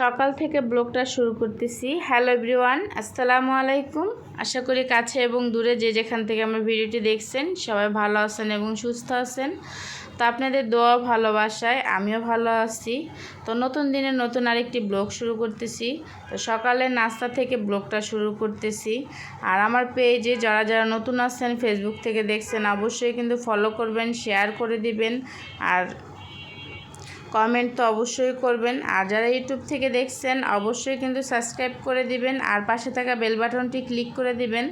সকাল থেকে ব্লগটা শুরু করতেছি। হ্যালো এভরিওয়ান আসসালামু আলাইকুম। আশা করি কাছে এবং দূরে যে যেখান থেকে আমার ভিডিওটি দেখছেন, সবাই ভালো আছেন এবং সুস্থ আছেন। তো আপনাদের দোয়া ভালোবাসায় আমিও ভালো আছি। তো নতুন দিনে নতুন আরেকটি ব্লগ শুরু করতেছি। তো সকালে নাস্তা থেকে ব্লগটা শুরু করতেছি। আর আমার পেজে যারা যারা নতুন আসছেন ফেসবুক থেকে দেখছেন, অবশ্যই কিন্তু ফলো করবেন শেয়ার করে দিবেন। আর কমেন্ট তো অবশ্যই করবেন। আর যারা ইউটিউব থেকে দেখছেন, অবশ্যই কিন্তু সাবস্ক্রাইব করে দিবেন আর পাশে থাকা বেল বাটনটি ক্লিক করে দিবেন।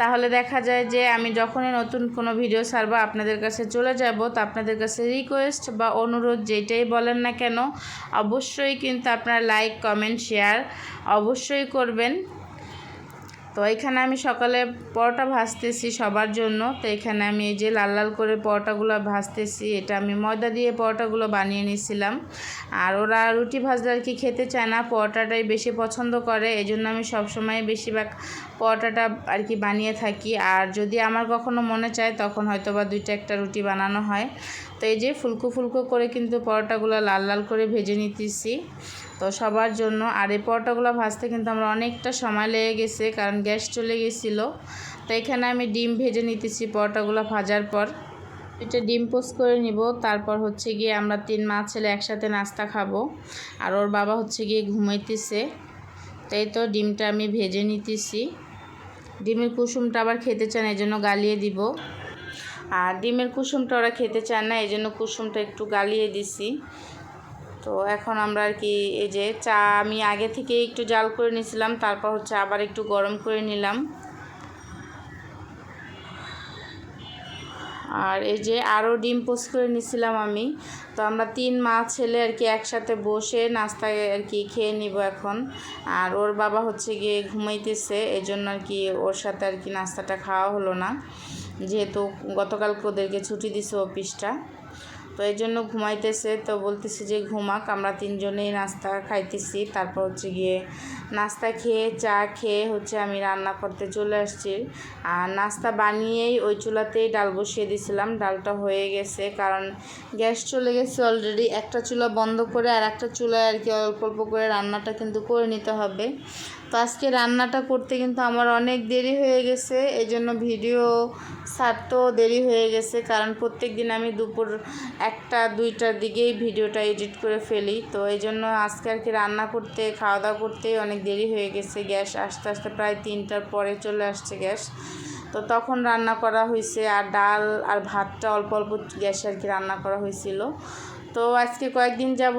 তাহলে দেখা যায় যে আমি যখনই নতুন কোনো ভিডিও ছাড়বো, আপনাদের কাছে চলে যাব। তো আপনাদের কাছে রিকোয়েস্ট বা অনুরোধ যেটাই বলেন না কেন, অবশ্যই কিন্তু আপনারা লাইক কমেন্ট শেয়ার অবশ্যই করবেন। তো এখানে আমি সকালে পরোটা ভাজতেছি সবার জন্য। তো এখানে আমি এই যে লাল লাল করে পরোটাগুলো ভাজতেছি, এটা আমি ময়দা দিয়ে পরোটাগুলো বানিয়ে নিয়েছিলাম। আর ওরা রুটি ভাজলে আর কি খেতে চায় না, পরোটাটাই বেশি পছন্দ করে এই জন্য আমি সবসময় বেশিরভাগ পরোটাটা আর কি বানিয়ে থাকি। আর যদি আমার কখনো মনে চায়, তখন হয়তো বা দুইটা একটা রুটি বানানো হয়। তো এই যে ফুলকো ফুলকো করে কিন্তু পরোটাগুলো লাল লাল করে ভেজে নিতেছি। তো সবার জন্য। আর এই পরোটাগুলো ভাজতে কিন্তু আমার অনেকটা সময় লেগে গেছে, কারণ গ্যাস চলে গেছিল। তো এখানে আমি ডিম ভেজে নিতেছি পরোটাগুলো ভাজার পর। এটা ডিম পোস্ট করে নিব। তারপর হচ্ছে গিয়ে আমরা তিন মা ছেলে একসাথে নাস্তা খাব। আর ওর বাবা হচ্ছে গিয়ে ঘুমাইতেছে। তাই তো ডিমটা আমি ভেজে নিতেছি। ডিমের কুসুমটা আবার খেতে চান এই জন্য গালিয়ে দিব। আর ডিমের কুসুমটা ওরা খেতে চান না এই জন্য কুসুমটা একটু গালিয়ে দিছি। তো এখন আমরা আর কি এই যে চা আমি আগে থেকে একটু জাল করে নিয়েছিলাম তারপর হচ্ছে আবার একটু গরম করে নিলাম। আর এই যে আরও ডিম পোস্ট করে নিছিলাম আমি, তো আমরা তিন মা ছেলে আর কি একসাথে বসে নাস্তা আর কি খেয়ে নিব এখন। আর ওর বাবা হচ্ছে গিয়ে ঘুমাইতেছে এই জন্য আর কি ওর সাথে আর কি নাস্তাটা খাওয়া হলো না। যেহেতু গতকালকে ওদেরকে ছুটি দিছে অফিসটা, তো এই জন্য ঘুমাইতেছে, তো বলতেছে যে ঘুমাক, আমরা তিনজনেই নাস্তা খাইতেছি। তারপর হচ্ছে গিয়ে নাস্তা খেয়ে, চা খেয়ে হচ্ছে আমি রান্না করতে চলে আসছি। আর নাস্তা বানিয়েই ওই চুলাতেই ডাল বসিয়ে দিয়েছিলাম ডালটা হয়ে গেছে, কারণ গ্যাস চলে গেছে অলরেডি একটা চুলা বন্ধ করে আর একটা চুলায় আর কি অল্প অল্প করে রান্নাটা কিন্তু করে নিতে হবে। তো আজকে রান্নাটা করতে কিন্তু আমার অনেক দেরি হয়ে গেছে এই জন্য ভিডিও ছাড়তেও দেরি হয়ে গেছে, কারণ প্রত্যেক দিন আমি দুপুর একটা, দুইটার দিকেই ভিডিওটা এডিট করে ফেলি। তো এই জন্য আজকে আর কি রান্না করতে, খাওয়া দাওয়া করতে অনেক দেরি হয়ে গেছে, গ্যাস আস্তে আস্তে প্রায় তিনটার পরে চলে আসছে গ্যাস। তো তখন রান্না করা হয়েছে, আর ডাল আর ভাতটা অল্প অল্প গ্যাসে আর কি রান্না করা হয়েছিল। তো আজকে কয়েকদিন যাব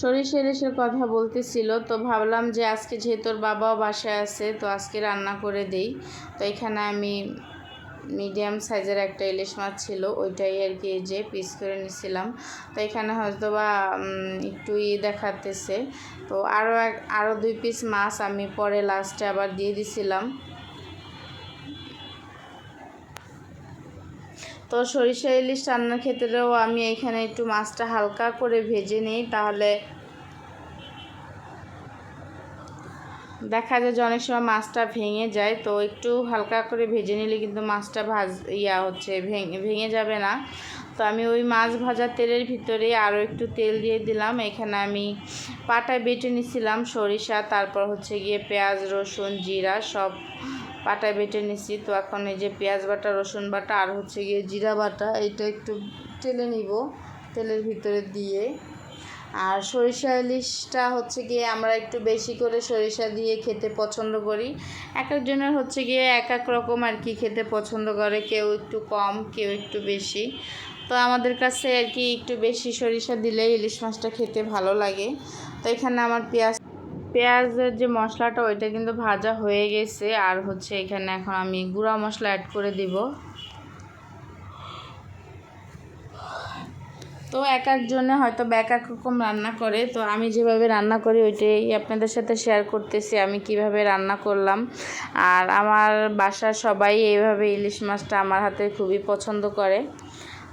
সরিষা ইলিশের কথা বলতেছিল, তো ভাবলাম যে আজকে যেহেতু বাবাও বাসায় আছে, তো আজকে রান্না করে দেই। তো এখানে আমি মিডিয়াম সাইজের একটা ইলিশ মাছ ছিল, ওইটাই আর কি যে পিস করে নিছিলাম। তো এখানে হয়তো বা একটু ই দেখাতেছে। তো আরও এক আরও দুই পিস মাছ আমি পরে লাস্টে আবার দিয়ে দিছিলাম। তো সরিষা ইলিশ রান্নার ক্ষেত্রেও আমি এখানে একটু মাছটা হালকা করে ভেজে নিই, তাহলে দেখা যায় যে অনেক সময় মাছটা ভেঙে যায়। তো একটু হালকা করে ভেজে নিলে কিন্তু মাছটা ভাজ, ইয়া হচ্ছে, ভেঙে ভেঙে যাবে না। তো আমি ওই মাছ ভাজা তেলের ভিতরে আরও একটু তেল দিয়ে দিলাম। এখানে আমি পাটায় বেটে নিছিলাম সরিষা, তারপর হচ্ছে গিয়ে পেঁয়াজ, রসুন, জিরা সব পাটায় বেটে নিছি তো এখন এই যে পেঁয়াজ বাটা, রসুন বাটা আর হচ্ছে গিয়ে জিরা বাটা, এটা একটু টেলে নিব, তেলের ভিতরে দিয়ে। আর সরিষা ইলিশটা হচ্ছে গিয়ে আমরা একটু বেশি করে সরিষা দিয়ে খেতে পছন্দ করি। এক একজনের হচ্ছে গিয়ে এক এক রকম আর কি খেতে পছন্দ করে, কেউ একটু কম, কেউ একটু বেশি। তো আমাদের কাছে আর কি একটু বেশি সরিষা দিলে ইলিশ মাছটা খেতে ভালো লাগে। তো এখানে আমার পেঁয়াজ পেঁয়াজের যে মশলাটা, ওইটা কিন্তু ভাজা হয়ে গেছে। আর হচ্ছে এখানে এখন আমি গুঁড়া মশলা অ্যাড করে দিব। তো এক একজনে হয়তো এক এক রকম রান্না করে। তো আমি যেভাবে রান্না করি, ওইটাই আপনাদের সাথে শেয়ার করতেছি, আমি কীভাবে রান্না করলাম। আর আমার বাসার সবাই এইভাবে ইলিশ মাছটা আমার হাতে খুবই পছন্দ করে।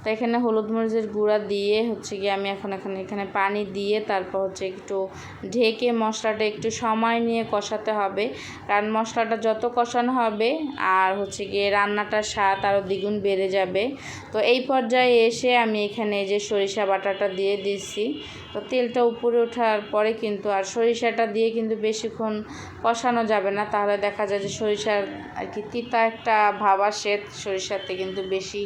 তো এখানে হলুদ মরিচের গুঁড়া দিয়ে হচ্ছে গিয়ে আমি এখন এখানে এখানে পানি দিয়ে তারপর হচ্ছে একটু ঢেকে মশলাটা একটু সময় নিয়ে কষাতে হবে। কারণ মশলাটা যত কষানো হবে আর হচ্ছে গিয়ে রান্নাটার স্বাদ আরও দ্বিগুণ বেড়ে যাবে। তো এই পর্যায়ে এসে আমি এখানে যে সরিষা বাটাটা দিয়ে দিচ্ছি। তো তেলটা উপরে ওঠার পরে কিন্তু আর সরিষাটা দিয়ে কিন্তু বেশিক্ষণ কষানো যাবে না। তাহলে দেখা যায় যে সরিষার আর কি তিতা একটা ভাব আসে সরিষাতে কিন্তু বেশি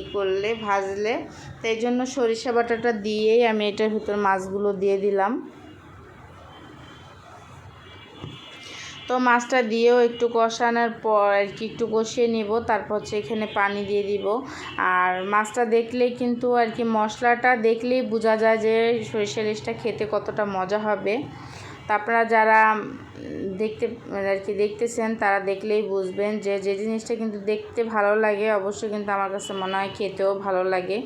ই করলে, ভাজলে। তো এই জন্য সরিষা বাটাটা দিয়েই আমি এটার ভিতর মাছগুলো দিয়ে দিলাম। তো মাছটা দিয়েও একটু কষানোর পর আর কি একটু কষিয়ে নিব, তারপর হচ্ছে এখানে পানি দিয়ে দিব। আর মাছটা দেখলেই কিন্তু আর কি মশলাটা দেখলেই বোঝা যায় যে সরিষা ইলিশটা খেতে কতটা মজা হবে। তা আপনারা যারা দেখতে আর কি দেখতেছেন, তারা দেখলেই বুঝবেন যে যে জিনিসটা কিন্তু দেখতে ভালো লাগে, অবশ্যই কিন্তু আমার কাছে মনে হয় খেতেও ভালো লাগে।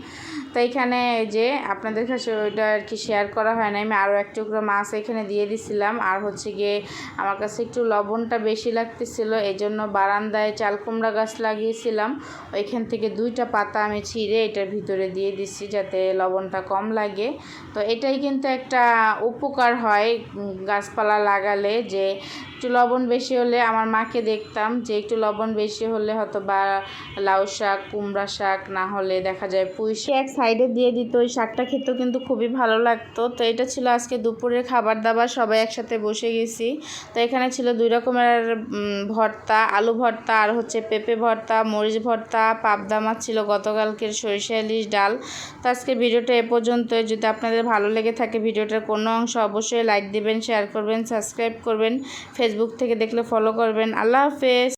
তো এখানে যে আপনাদের কাছে ওইটা আর কি শেয়ার করা হয় না আমি আরও এক টুকরো মাছ এখানে দিয়ে দিছিলাম। আর হচ্ছে গিয়ে আমার কাছে একটু লবণটা বেশি লাগতেছিল এই জন্য বারান্দায় চাল কুমড়া গাছ লাগিয়েছিলাম। ওইখান থেকে দুইটা পাতা আমি ছিঁড়ে এটার ভিতরে দিয়ে দিচ্ছি যাতে লবণটা কম লাগে। তো এটাই কিন্তু একটা উপকার হয় গাছপালা লাগালে যে একটু লবণ বেশি হলে, আমার মাকে দেখতাম যে একটু লবণ বেশি হলে হয়তো বা লাউ শাক, কুমড়া শাক না হলে দেখা যায় পুঁই শাক। সাইডে দিয়ে দিত, ওই শাকটা খেতেও কিন্তু খুবই ভালো লাগতো। তো এটা ছিল আজকে দুপুরের খাবার দাবার, সবাই একসাথে বসে গেছি। তো এখানে ছিল দুই রকমের ভর্তা, আলু ভর্তা আর হচ্ছে পেঁপে ভর্তা, মরিচ ভর্তা, পাবদা মাছ ছিল গতকালকের, সরিষা ইলিশ ডাল। তো আজকে ভিডিওটা এ পর্যন্ত যদি আপনাদের ভালো লেগে থাকে ভিডিওটার কোনো অংশ, অবশ্যই লাইক দিবেন, শেয়ার করবেন, সাবস্ক্রাইব করবেন, ফেসবুক থেকে দেখলে ফলো করবেন। আল্লাহ হাফেজ।